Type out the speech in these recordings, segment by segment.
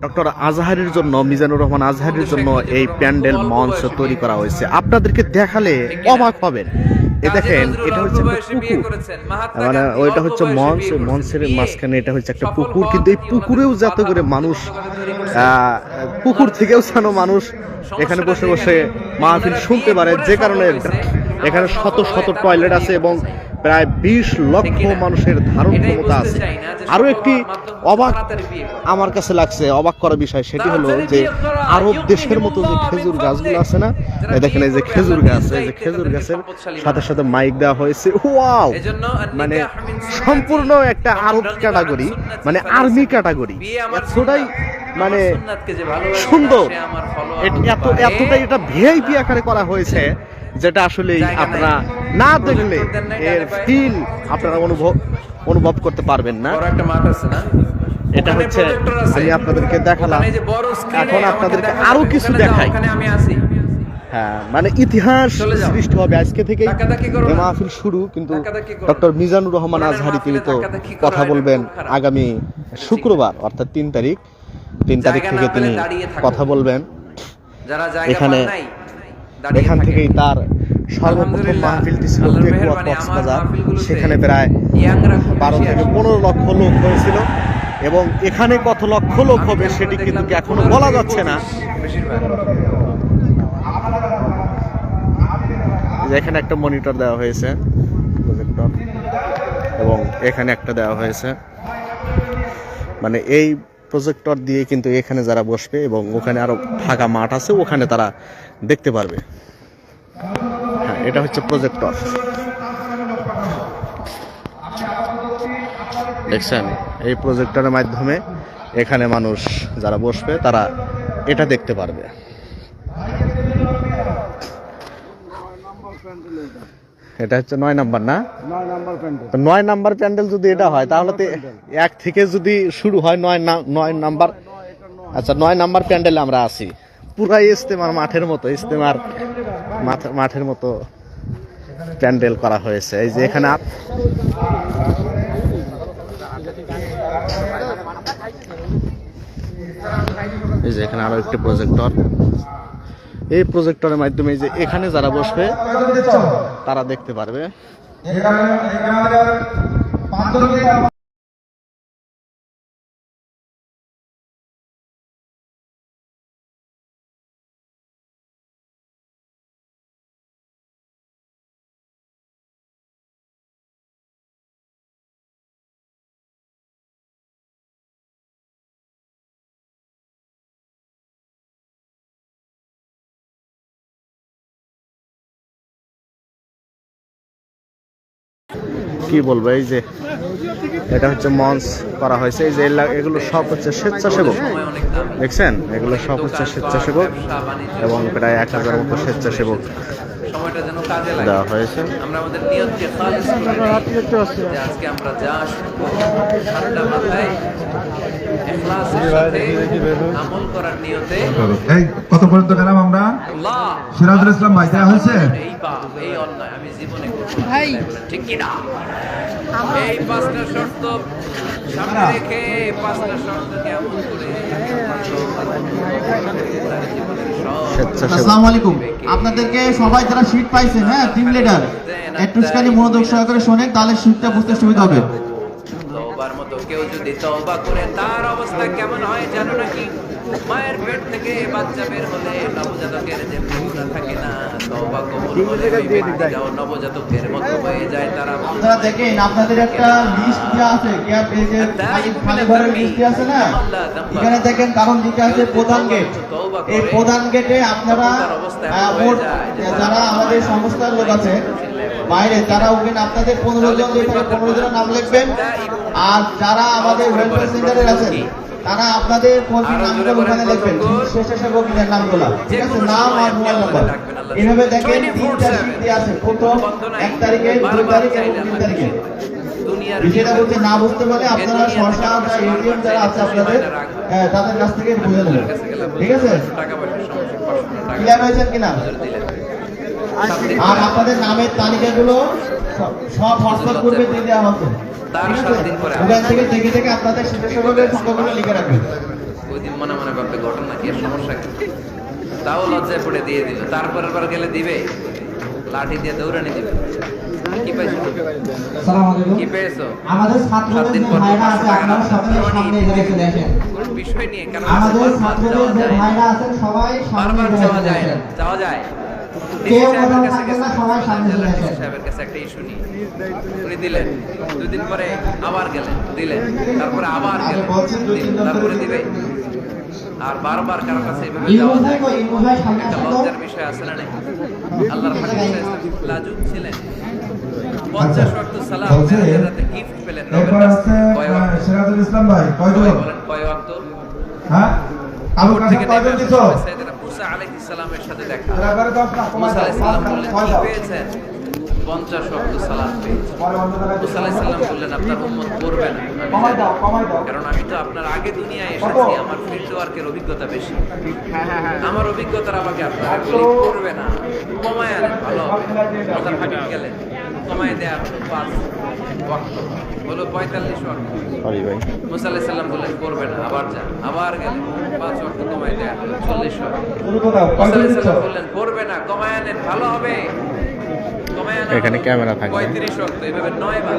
Doctor আজহারের জন্য মিজানুর রহমান আজহারের জন্য এই প্যান্ডেল মঞ্চ তৈরি করা হয়েছে। আপনাদেরকে দেখালে অবাক হবেন। এ দেখেন এটা হচ্ছে একটা পুকুর। মানে ওইটা হচ্ছে মঞ্চ মঞ্চের মাঝখানে এটা হচ্ছে একটা পুকুর। কিন্তু এই পুকুরেও যাতে করে মানুষ পুকুর থেকেও যেন মানুষ এখানে বসে বসে মাহফিল শুনতে পারে যে কারণে এখানে শত শত টয়লেট আছে এবং প্রায় বিশ লক্ষ মানুষের ধারণ ক্ষমতা আছে। আরও একটি অবাক আমার কাছে লাগছে, অবাক করার বিষয় সেটি হলো যে আরব দেশের মতো যে খেজুর গাছগুলো আছে না দেখেন এই যে খেজুর গাছ, এই যে খেজুর গাছের সাথে সাথে মাইক দেওয়া হয়েছে। ওয়াও! মানে সম্পূর্ণ একটা আরব ক্যাটাগরি মানে আর্মি ক্যাটাগরি। এতটাই মানে সুন্দর। এত, এতটাই এটা ভিআইপি আকারে করা হয়েছে। যেটা আসলে আপনারা না দেখলে এর ফিল আপনারা অনুভব অনুভব করতে পারবেন না। একটা মাঠ আছে না? এটা হচ্ছে আমি আপনাদেরকে দেখালাম। এখন আপনাদেরকে আরও কিছু দেখাই। আমি হ্যাঁ মানে ইতিহাস সৃষ্টি হবে। আজকে থেকে মাহফিল শুরু কিন্তু। ডক্টর মিজানুর রহমান আজহারি তিনি তো কথা বলবেন আগামী শুক্রবার অর্থাৎ তিন তারিখ। তিন তারিখ থেকে তিনি কথা বলবেন। এখানে এখান থেকেই তার সর্বপ্রথম মাহফিলটি ছিল আমার কক্সবাজার সেখানে প্রায় বারো থেকে পনেরো লক্ষ লোক হয়েছিল। এবং এখানে কত লক্ষ লোক হবে সেটি কিন্তু এখনও বলা যাচ্ছে না। এখানে একটা মনিটর দেওয়া হয়েছে প্রজেক্টর। এবং এখানে একটা দেওয়া হয়েছে। মানে এই প্রজেক্টর দিয়ে কিন্তু এখানে যারা বসবে এবং ওখানে আরও ফাঁকা মাঠ আছে ওখানে তারা দেখতে পারবে। হ্যাঁ এটা হচ্ছে প্রজেক্টর দেখছেন? এই প্রজেক্টরের মাধ্যমে এখানে মানুষ যারা বসবে তারা এটা দেখতে পারবে। এটা হচ্ছে নয় নাম্বার না? নয় নাম্বার প্যান্ডেল। যদি এটা হয় তাহলে তো এক থেকে যদি শুরু হয় নয় নয় নাম্বার আচ্ছা নয় নাম্বার প্যান্ডেলে আমরা আছি। পুরাই ইস্তেমার মাঠের মতো, ইস্তেমার মাঠ- মাঠের মতো প্যান্ডেল করা হয়েছে। এই যে এখানে এই যে এখানে আরও একটি প্রজেক্টর এই প্রজেক্টরের মাধ্যমে যে এখানে যারা বসবে, তারা দেখতে পারবে। কি বলব, এই যে এটা হচ্ছে মঞ্চ করা হয়েছে। এই যে এগুলো সব হচ্ছে স্বেচ্ছাসেবক। দেখছেন? এগুলো সব হচ্ছে স্বেচ্ছাসেবক এবং প্রায় এক হাজার মতো স্বেচ্ছাসেবক দেওয়া হয়েছে। ইখলাসের সাথে আমল করার নিয়তে এই কত পর্যন্ত গেলাম আমরা? সিরাজুল ইসলাম ভাই দেওয়া হয়েছে? এই পাপ এই অন্যায় আমি জীবনে করব না। তাই বলে, ঠিক কি না এই পাঁচটা শর্ত সামনে রেখে পাঁচটা শর্তকে এমন করে তার জীবনের সব স্বেচ্ছাসেবক আসসালামু আলাইকুম। আপনাদেরকে সবাই যারা শীট পাইছেন হ্যাঁ টিম লিডার একটুখানি মনোযোগ সহকারে শোনেন তাহলে শীটটা বুঝতে সুবিধা হবে। কেউ যদি তওবা করে তার অবস্থা কেমন হয় জানো নাকি? মায়ের পেট থেকে বাচ্চা বের হলে নবজাতকের যে গুণা থাকে না তওবা কবুল হলে ব্যক্তিটাও নবজাতকের মতো হয়ে যায় তারা। আপনারা দেখেন আপনাদের একটা লিস্ট দেওয়া আছে গ্যাপ এই যে খালি খালি ঘরের লিস্ট আছে না? এখানে দেখেন কারণ দিকে আছে প্রধান গেট এই প্রধান গেটে আপনারা মোট যারা আমাদের সংস্থার লোক আছে বাইরে তারা ওখানে আপনাদের পনেরো জন এখানে পনেরো জনের নাম লিখবেন। আর যারা আমাদের ওয়েলফেয়ার সেন্টারে আছেন তারা আপনাদের নামগুলো ওখানে লিখবেন। শেষে সেবকদের নামগুলো। ঠিক আছে? নাম আর মোবাইল নাম্বার। এভাবে দেখেন তিনটা শীট আছে। প্রথম এক তারিখে দুই তারিখ এবং তিন তারিখে বিষয়টা বলতে না বুঝতে পারলে আপনারা সরকার বা এটিএম যারা আছে আপনাদের তাদের কাছ থেকে বুঝে নেবেন। ঠিক আছে? ক্লিয়ার হয়েছেন কিনা? আর আপনাদের নামের তালিকাগুলো সব- হোয়াটসঅ্যাপ গ্রুপে দিয়ে দেওয়া হচ্ছে তার সাত দিন পরে ওখান থেকে দেখে দেখে আপনাদের শীতের সংখ্যাগুলো লিখে রাখবেন। ওই দিন মনে মনে ভাববে ঘটনা কি? সমস্যা কি? তাও লজ্জায় পড়ে দিয়ে দিল। তারপরের বার গেলে দিবে? লাঠি দিয়ে দৌড়ানি দিবে? কি পাইছো? কি পেয়েছ? আমাদের সাত ছাত্রদের দিন পর ভাইরা আছে আপনারা সকলে সামনে নিয়ে চলে আসেন। কোন বিষয় নিয়ে কেন আমাদের ছাত্রদের যাওয়া যে যায়? ভাইরা আছেন সবাই সামনে বারবার যাওয়া যায়। যাওয়া যায়। সাহেবের কাছে থাকবে গেছে, না, সবাই সামনে চলে ডিসি আসেন। সাহেবের কাছে একটা ইস্যু নিয়ে। উনি দিলেন দুদিন পরে আবার গেলেন দিলেন তারপরে আবার গেলেন বলছেন দুই দিলেন, তিনজন তারপরে দিবে আর বারবার কারও কাছে এভাবে ইমু যাওয়া ভাই যায়। কই ইমু ভাই সামনে একটা লজ্জার বিষয় আছে না আল্লাহর হাবিব লাজুক ছিলেন। পঞ্চাশ ওয়াক্ত সালাম রাতে গিফট পেলেন। কয় ওয়াক্ত? ইসলাম ভাই বলেন কয় ওয়াক্ত? হ্যাঁ? আবু থেকে নেমে কয়জন আসার দিছ? সময় সাইয়েদনা মুসা আলাইহিস সালামের সাথে দেখা। এবারে দশ না কমাই মুসা আলাইহিস সালাম বললেন কি পেয়েছেন? পঞ্চাশ ওয়াক্ত সালাম পেয়েছি। পরে অন্য জায়গায় মুসা আলাইহিস সালাম বললেন আপনার উম্মত করবে না আমি কমাই জানি। দাও কমাই দাও। কারণ আমি তো আপনার আগে দুনিয়ায় এসেছি আমার ফিল্ড ওয়ার্কের অভিজ্ঞতা বেশি। আমার অভিজ্ঞতার আমাকে আপনারা করবে না। কমায় আনেন ভালো হবে। গেলেন। কমায় দেয়া হলো পাঁচ হলো পঁয়তাল্লিশ ওয়াক্ত সরি ভাই। মুসা আলাইহিস বললেন করবে না আবার যান আবার গেলেন পাঁচ ওয়াক্ত কমায় দেয়া হলো চল্লিশ মুসা সালাম বললেন করবে না কমায় আনেন ভালো হবে। এখানে ক্যামেরা থাকবে। পঁয়ত্রিশ ওয়াক্ত এভাবে নয় বার।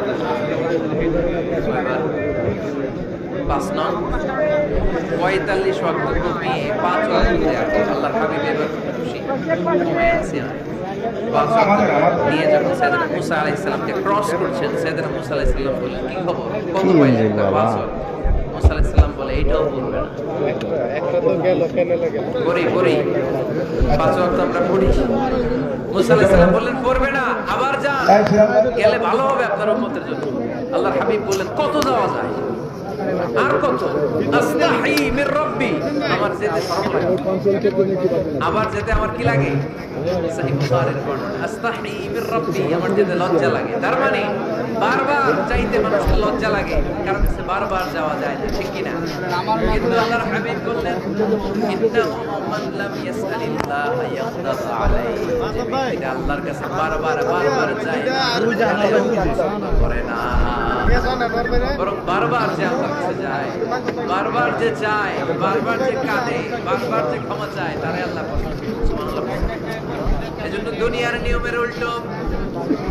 পাঁচ নং। পঁয়তাল্লিশ ওয়াক্ত কমিয়ে পাঁচ ওয়াক্ত দেয়া। হলো। আল্লাহর হাবিব এবার খুশি। কমায় আনছি নিয়ে যখন সাইয়েদনা মুসা আলাইহিস সালামকে ক্রস করছেন সাইয়েদনা মুসা আলাইহিস সালাম বললেন কি খবর? কত পাইলেন রে বাবা? পাঁচ ওয়াক্ত। মুসা সালাম বলে এইটাও বলবে না। করি করি পাঁচ ওয়াক্ত আমরা পড়ি। মুসা আলাইহিস সালাম বললেন পড়বে না আবার যান। গেলে ভালো হবে আপনার উম্মতের জন্য। আল্লাহর হাবিব বললেন কত যাওয়া যায়? আর কত? আস্তাহি মির রাব্বি। আমার যেতে শরম লাগে আবার যেতে আমার কি লাগে? সহিহ বুখারীর বর্ণনা। আস্তাহি মির রাব্বি আমার যেতে লজ্জা লাগে। তার মানে বারবার চাইতে লজ্জা লাগে কারণ সে বারবার যাওয়া যায় না ঠিক কিন্তু আল্লাহর হাবিব বললেন আল্লাহর কাছে বারবার বারবার আল্লাহ করে না। বরং বারবার যে আল্লাহর কাছে বারবার যে চায়, বারবার যে কাঁদে, বারবার যে ক্ষমা চায় তারে আল্লাহ করে। এজন্য দুনিয়ার নিয়মের উল্টো,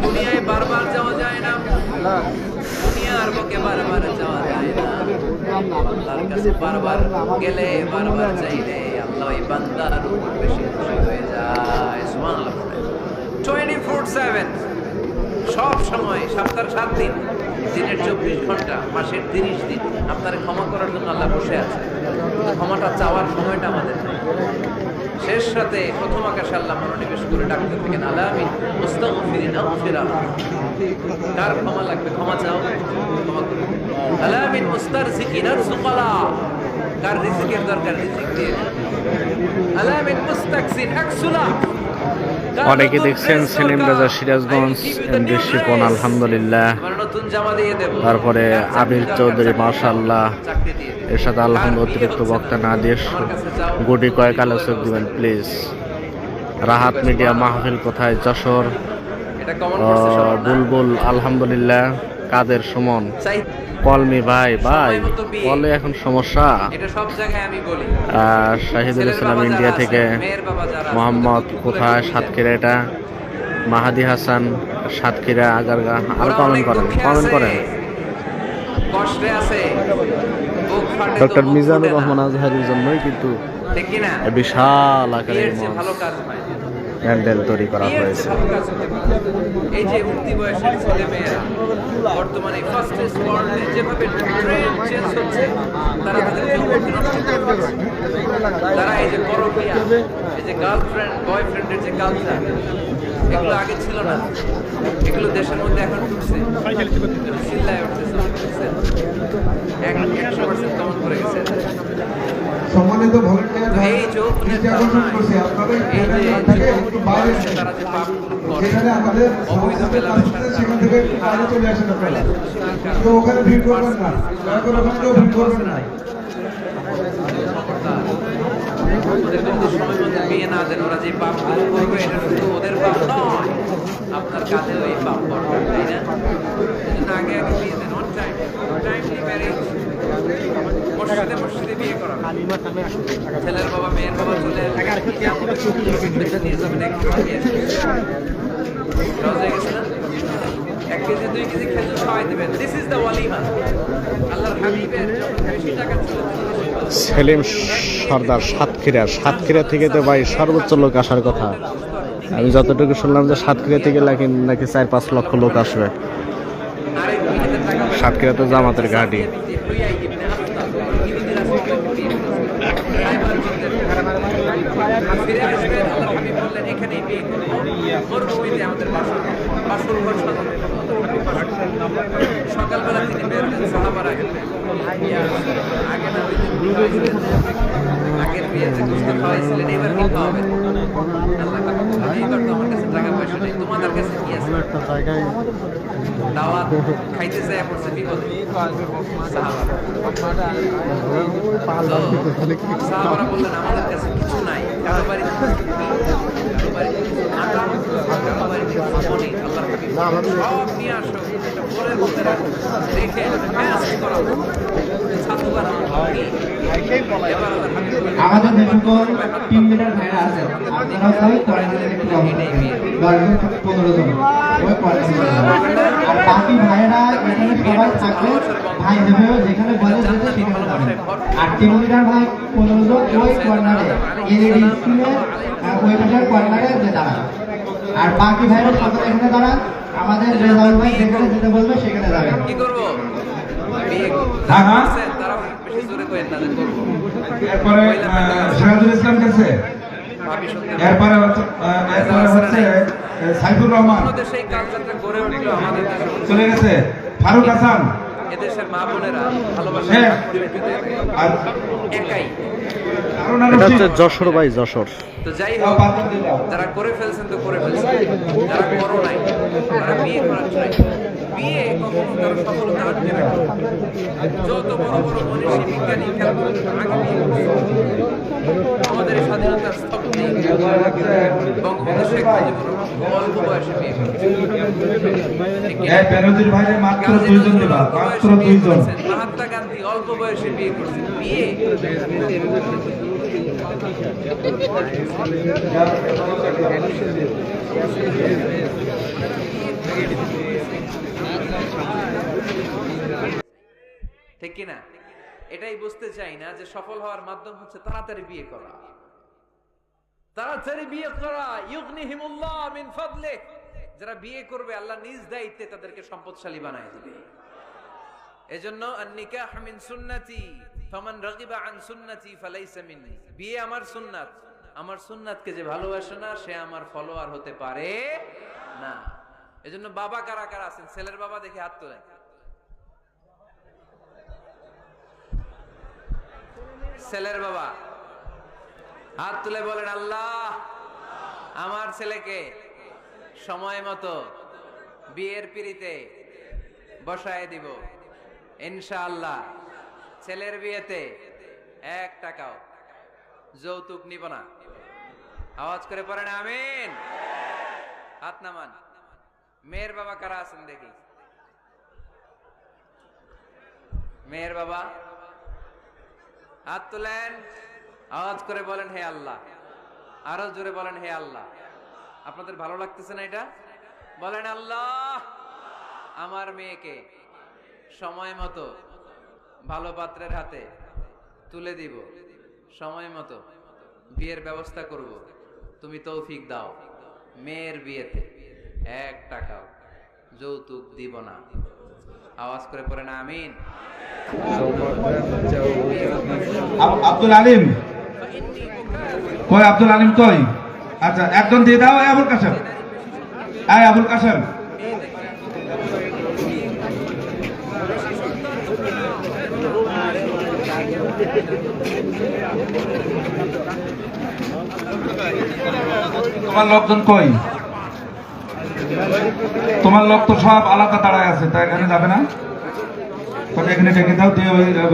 দুনিয়ায় বারবার যাওয়া যায় না, দুনিয়ার বুকে বারবার যাওয়া যায় না। আল্লাহর কাছে বারবার গেলে, বারবার চাইলে আল্লাহ ওই বান্দার উপর বেশি খুশি হয়ে যায়। সুবহানাল্লাহ। টোয়েন্টি ফোর সেভেন, সব সময় সপ্তাহের সাত দিন। দিনের চব্বিশ ঘণ্টা মাসের তিরিশ দিন আপনার ক্ষমা করার জন্য আল্লাহ বসে আছে ক্ষমাটা চাওয়ার সময়টা আমাদের নেই। শেষ রাতে প্রথম আকাশে আল্লাহ মনোনিবেশ করে ডাকতে থাকেন আলামি মুস্তাগফিরিন আগফিরা কার ক্ষমা লাগবে? ক্ষমা চাও? ক্ষমা করো। আলামিন মুস্তারজিকিন আরজুকালা কার রিজিকের দরকার? রিজিক দিয়ে। মুস্তাকসির আকসুলা অনেকে দেখছেন সেলিম রাজা সিরাজগঞ্জ dress. আলহামদুলিল্লাহ। তারপরে আবির চৌধুরী চাকরি মাশাআল্লাহ। চাকরি দিয়ে দেব। এর সাথে কার অতিরিক্ত বক্তা না? না দিয়ে আমার কাছে যাও। গুটি কয়েক আলোচক দিবেন প্লিজ রাহাত মিডিয়া মাহফিল কোথায়? যশোর? বুলবুল আলহামদুলিল্লাহ। কাদের সুমন? কলমি ভাই ভাই। কলে এখন সমস্যা। শাহিদুল ইসলাম ইন্ডিয়া থেকে মোহাম্মদ কোথায়? সাতক্ষীরা এটা। মাহাদি হাসান সাতক্ষীরা আগারগা আর কমেন্ট করেন কমেন্ট করেন। ডক্টর মিজানুর রহমান আজহারির জন্যই কিন্তু বিশাল আকারের। প্যান্ডেল তৈরি করা হয়েছে। এই যে উঠতি বয়সের ছেলে মেয়েরা বর্তমানে ওয়ার্ল্ডে যেভাবে ট্রেন্ড চেঞ্জ হচ্ছে তারা তাদের যৌবনকে নষ্ট করে তারা এই যে পরকিয়া এই যে গার্লফ্রেন্ড বয়ফ্রেন্ডের যে কালচার এগুলো আগে ছিল না। এগুলো দেশের মধ্যে এখন ঢুকছে চিল্লায় একশো পার্সেন্ট কমন করে গেছে? সম্মানিত ভলেন্টিয়ার ভাই করছি আপনাদের যেখানে আমাদের সেখান থেকে একটু বাইরে চলে আসেন আপনারা। ওখানে ভিড় করবেন না। দয়া করে ওখানে কেউ ভিড় করবেন না। ওদের সময় মতো বিয়ে না দেন ওরা যে পাপগুলো করবে, এটা শুধু ওদের পাপ নয়, আপনার কাঁধেও এই পাপ পড়বে তাই না? এজন্য আগে আগে বিয়ে দেন অন টাইম টাইমলি ম্যারেজ মসজিদে বিয়ে করা। ছেলের বাবা, মেয়ের বাবা চলে নিয়ে যাবেন এক হয়ে? এক কেজি, দুই কেজি খেজুর খাওয়াই দিবেন। দিস ইজ দ্য ওয়ালিমা আল্লাহর হাবিবের বেশি টাকা ছিল। সেলিম সর্দার সাতক্ষীরা। সাতক্ষীরা থেকে তো ভাই সর্বোচ্চ লোক আসার কথা। আমি যতটুকু শুনলাম যে সাতক্ষীরা থেকে নাকি নাকি চার পাঁচ লক্ষ লোক আসবে। সাতক্ষীরা তো জামাতের ঘাটি যে হুইয়াই ইবনে আখতাব, ইহুদি রাসূলকে বিয়ে করেছেন। খায়বার যুদ্ধের ফিরে আসবেন, আল্লাহর হাবিব বললেন, এখানেই বিয়ে করব। মরুভূমিতে আমাদের ঘর। সকালবেলা তিনি বের হলেন সাহাবারা আগের বিয়েতে গোশত খাওয়াইছিলেন এবার কি খাওয়াবেন কাছে টাকা পয়সা নেই তোমাদের কাছে কি আছে দাওয়াত খাইতে যায় পড়ছে সাহাবারা বললেন, আমাদের কাছে কিছু নাই, কারও বাড়িতে কারও বাড়িতে কিছু আটা কারও বাড়িতে কিছু মনি আল্লাহর হাবিব বললেন, সব নিয়ে আসো এটা বলে বলতে রাখো। রেখে ম্যাচ করাবো ছাতু বানানো হবে। এবার আল্লাহর হাবিব বললেন, আমাদের যেসকল টিম লিডার ভাইরা আছেন আপনারা সবাই কোয়ারেন্টাইনে একটু দশজন পনেরো জন। ওই কোয়ারেন্টাইনে আর বাকি ভাইয়েরা এখানে সবাই থাকবে ভাই যেভাবে যেখানে বলে যেতে সেখানে যাবেন আর টিম লিডার ভাই পনেরো জন ওই কর্নারে। এলইডি স্ক্রিনে ওই কর্নারে যে দাঁড়ান আর বাকি ভাইরা সকলে এখানে দাঁড়ান। আমাদের রেজাউল ভাই যেখানে যেতে বলবে সেখানে যাবেন কি করব? হ্যাঁ, হ্যাঁ। এরপরে সিরাজুল ইসলাম শুনতে এরপরে এরপরে হচ্ছে সাইফুর রহমান। চলে গেছে। ফারুক হাসান। এদেশের মা বোনেরা ভালোবাসা হ্যাঁ। একাই। এটা হচ্ছে যশোর ভাই যশোর। তো যাই ও, হোক যারা করে ফেলছেন তো করে ফেলছেন। যারা করো নাই তারা বিয়ে করার চাই বিয়ে কখনো কারও সফলতা আটকে রাখে। যত বড় বড় মনীষী বিজ্ঞানী খেয়াল করুন, আগে বিয়ে আমাদের স্বাধীনতার স্থপতি বঙ্গবন্ধু শেখ মুজিবুর রহমান অল্প বয়সে বিয়ে মহাত্মা গান্ধী অল্প বয়সে বিয়ে করছেন বিয়ে ঠিক কি না এটাই বুঝতে চাই না যে সফল হওয়ার মাধ্যম হচ্ছে তাড়াতাড়ি বিয়ে করা। তাড়াতাড়ি বিয়ে করা, ইউগনিহিমুল্লাহ মিন ফাদলে যারা বিয়ে করবে, আল্লাহ নিজ দায়িত্বে তাদেরকে সম্পদশালী বানায় দিবে। এজন্য আন-নিকাহ মিন সুন্নতি, ফামান রাগিবা আন ফালাইসা মিন্নি। বিয়ে আমার সুন্নাত। আমার সুন্নাতকে যে ভালোবাসে না, সে আমার ফলোয়ার হতে পারে না। এজন্য বাবা কারা কারা আছেন? ছেলের বাবা দেখে হাত তোলেন। ছেলের বাবা। হাত তুলে বলেন, আল্লাহ, আমার ছেলেকে সময় মতো বিয়ের পিড়িতে বসায় দিব। ইনশাআল্লাহ, ছেলের বিয়েতে এক টাকাও যৌতুক নিব না। আওয়াজ করে পড়েন, আমিন। হাত নামান। মেয়ের বাবা কারা আছেন দেখি। মেয়ের বাবা হাত তুলেন, আওয়াজ করে বলেন, হে আল্লাহ। আরও জোরে বলেন, হে আল্লাহ। আপনাদের ভালো লাগতেছে না এটা? বলেন, আল্লাহ, আমার মেয়েকে সময় মতো ভালো পাত্রের হাতে তুলে দিব। সময় মতো বিয়ের ব্যবস্থা করব। তুমি তৌফিক দাও। মেয়ের বিয়েতে এক টাকাও যৌতুক দিব না। আওয়াজ করে পড়ে না আমিন। আব- আব্দুল আলিম। কই আব্দুল আলিম কই আচ্ছা একজন দিয়ে দাও আবুল কাসেম এই আবুল কাসেম তোমার লোকজন কই তোমার লোক তো সব আলাদা দাঁড়ায় আছে, তাই এখানে যাবে না? তবে এখানে ডেকে দাও, দিয়ে